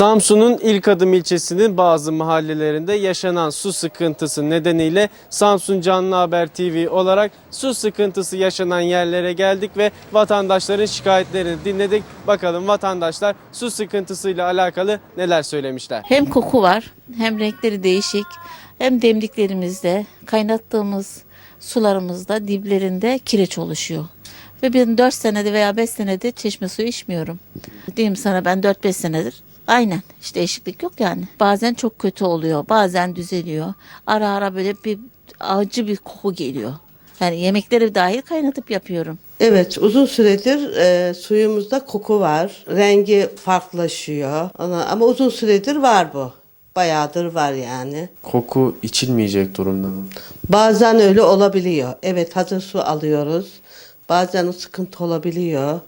Samsun'un ilk adım ilçesinin bazı mahallelerinde yaşanan su sıkıntısı nedeniyle Samsun Canlı Haber TV olarak su sıkıntısı yaşanan yerlere geldik ve vatandaşların şikayetlerini dinledik. Bakalım vatandaşlar su sıkıntısıyla alakalı neler söylemişler. Hem koku var hem renkleri değişik hem demliklerimizde kaynattığımız sularımızda diplerinde kireç oluşuyor. Ve ben 4 senede veya 5 senedir çeşme suyu içmiyorum. Diyeyim sana ben 4-5 senedir aynen hiç değişiklik yok yani. Bazen çok kötü oluyor bazen düzeliyor. Ara ara böyle bir acı bir koku geliyor. Yani yemekleri dahil kaynatıp yapıyorum. Evet uzun süredir e, suyumuzda koku var. Rengi farklılaşıyor. Ona, ama uzun süredir var bu. Bayağıdır var yani. Koku içilmeyecek durumda mı? Bazen öyle olabiliyor. Evet hazır su alıyoruz. Bazen o sıkıntı olabiliyor.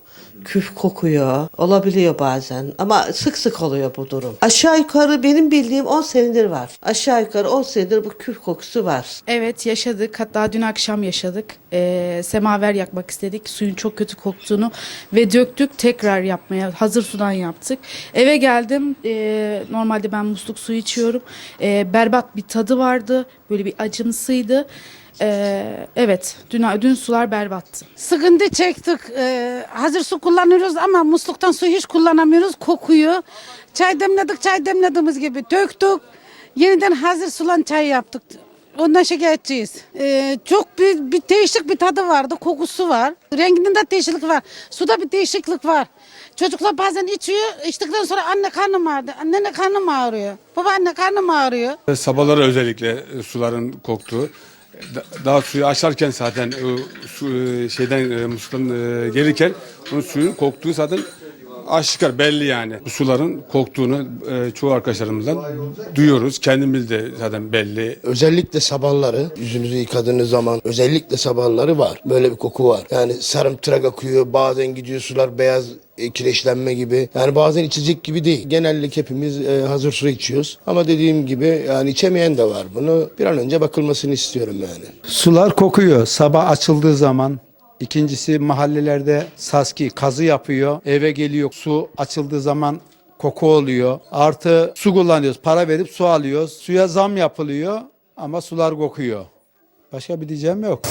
Küf kokuyor. Olabiliyor bazen. Ama sık sık oluyor bu durum. Aşağı yukarı benim bildiğim 10 senedir var. Aşağı yukarı 10 senedir bu küf kokusu var. Evet yaşadık. Hatta dün akşam yaşadık. Ee, semaver yakmak istedik. Suyun çok kötü koktuğunu ve döktük. Tekrar yapmaya hazır sudan yaptık. Eve geldim. Ee, normalde ben musluk suyu içiyorum. Ee, berbat bir tadı vardı. Böyle bir acımsıydı. Ee, evet dün, dün sular berbattı. Sıkıntı çektik. Ee, hazır su kullanıyoruz ama musluktan su hiç kullanamıyoruz. Kokuyor. Çay demledik, çay demlediğimiz gibi döktük. Yeniden hazır sulan çay yaptık. Ondan şikayetçiyiz. Ee, çok bir, bir değişik bir tadı vardı. Kokusu var. Renginde de değişiklik var. Suda bir değişiklik var. Çocuklar bazen içiyor. içtikten sonra anne karnım ağrıdı. Anne ne karnım ağrıyor. Baba anne karnım ağrıyor. Sabahları özellikle suların koktuğu. Da- Daha suyu açarken zaten su e, şeyden e, musluktan e, gelirken onun suyun koktuğu zaten aşikar belli yani. Bu suların koktuğunu e, çoğu arkadaşlarımızdan duyuyoruz. Kendimiz de zaten belli. Özellikle sabahları yüzünüzü yıkadığınız zaman özellikle sabahları var. Böyle bir koku var. Yani sarımtırak akıyor bazen gidiyor sular beyaz e, kireçlenme gibi. Yani bazen içecek gibi değil. Genellikle hepimiz e, hazır su içiyoruz. Ama dediğim gibi yani içemeyen de var. Bunu bir an önce bakılmasını istiyorum yani. Sular kokuyor sabah açıldığı zaman. İkincisi mahallelerde saski kazı yapıyor. Eve geliyor su açıldığı zaman koku oluyor. Artı su kullanıyoruz. Para verip su alıyoruz. Suya zam yapılıyor ama sular kokuyor. Başka bir diyeceğim yok.